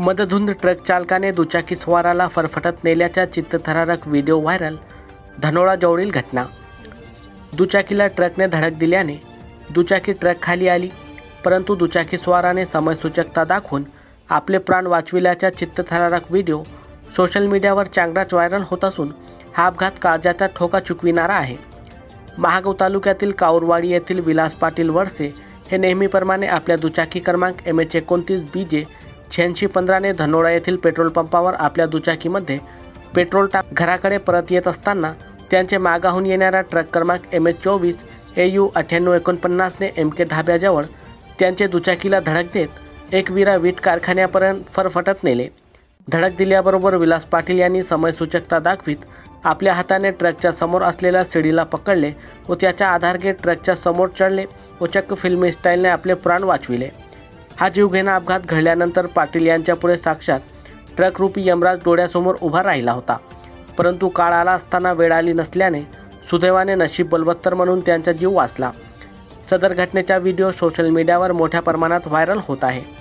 मदधुंद truck चालकाने दुचाकी स्वाराला फरफटत नेल्याचा चित्तथरारक व्हिडिओ व्हायरल धनोळाजवळील घटना. दुचाकीला ट्रकने धडक दिल्याने दुचाकी ट्रक खाली आली परंतु दुचाकी स्वाराने समयसूचकता दाखवून आपले प्राण वाचविल्याचा चित्तथरारक व्हिडिओ सोशल मीडियावर चांगलाच व्हायरल होत असून हा अपघात काळजाचा ठोका चुकविणारा आहे. महागाव तालुक्यातील काऊरवाडी येथील विलास पाटील वडसे हे नेहमीप्रमाणे आपल्या दुचाकी क्रमांक एम एच एकोणतीस बी जे शहाऐंशी पंधराने धनोडा येथील पेट्रोल पंपावर आपल्या दुचाकीमध्ये पेट्रोल टाक घराकडे परत येत असताना त्यांचे मागाहून येणारा ट्रक क्रमांक एम एच चोवीस ए यू अठ्ठ्याण्णव एकोणपन्नासने एम के ढाब्याजवळ त्यांचे दुचाकीला धडक देत एक विरा वीट कारखान्यापर्यंत फरफटत नेले. धडक दिल्याबरोबर विलास पाटील यांनी समयसूचकता दाखवीत आपल्या हाताने ट्रकच्या समोर असलेल्या शिडीला पकडले व त्याच्या आधार घेत ट्रकच्या समोर चढले व चक्क फिल्मी स्टाईलने आपले प्राण वाचविले. हा जीवघेणा अपघात घडल्यानंतर पाटील यांच्यापुढे साक्षात ट्रकरूपी यमराज डोळ्यासमोर उभा राहिला होता. परंतु काळ आला असताना वेळ आली नसल्याने सुदैवाने नशीब बलवत्तर म्हणून त्यांचा जीव वाचला. सदर घटनेचा व्हिडिओ सोशल मीडियावर मोठ्या प्रमाणात व्हायरल होत आहे.